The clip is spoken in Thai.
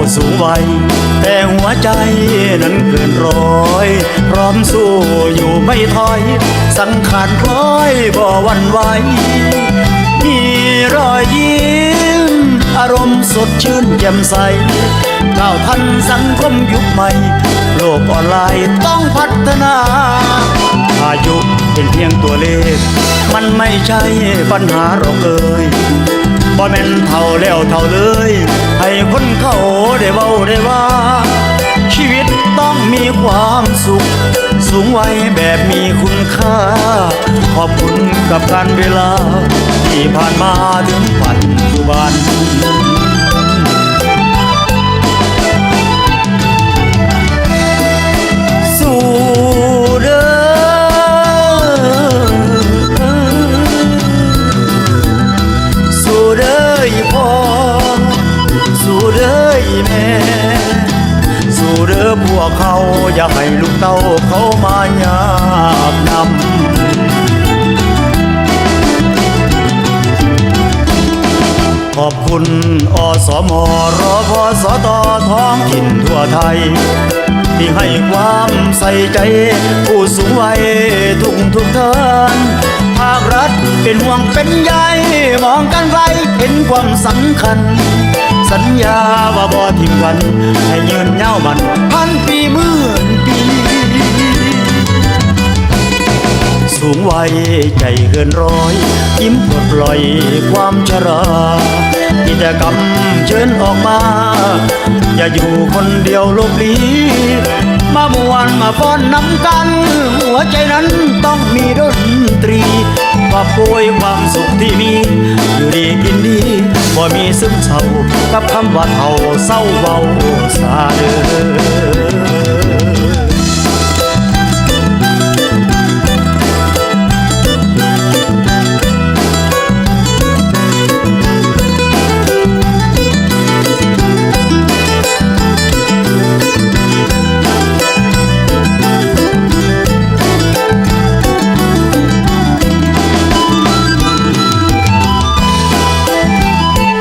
วัยแต่หัวใจนั้นเกินร้อย พร้อมสู้อยู่ไม่ถอย สังขารคล้อยบ่วันไหวมีรอยยิ้ม อารมณ์สดชื่นแจ่มใสก้าวทันสังคมยุคใหม่ โลกออนไลน์ต้องพัฒนา อายุเป็นเพียงตัวเลข มันไม่ใช่ปัญหาหรอกเอ่ยบ่แม่นเท่าแล้วเท่าเลย เขาได้เบาได้ว่า ชีวิตต้องมีความสุข สูงไว้แบบมีคุณค่า ขอบคุณกับการเวลา ที่ผ่านมาถึงปัจจุบัน เขาอย่าให้ลูกเต้าเขามายากนำขอบคุณอสมรพสตท้องถิ่นทั่วไทย ที่ให้ความใส่ใจ ผู้สูงวัยทุกทุกเท่านภาครัฐเป็นห่วงเป็นใยมองกันไกลเห็นความสำคัญ สัญญาว่าบ่ทิ้งกัน ให้ยืนยาวมัน พันปีหมื่นปี สูงวัยใจเกินร้อย ยิ้มปลดปล่อยความชรากิจกรรมเชิญออกมา อย่าอยู่คนเดียวลบลีมามวนมาฟ้อนนำกัน หัวใจนั้นต้องมีดนตรีว่าโปรยควา ซึมเศร้ากับคำว่าเท่าเศร้าเบาสาเด้อ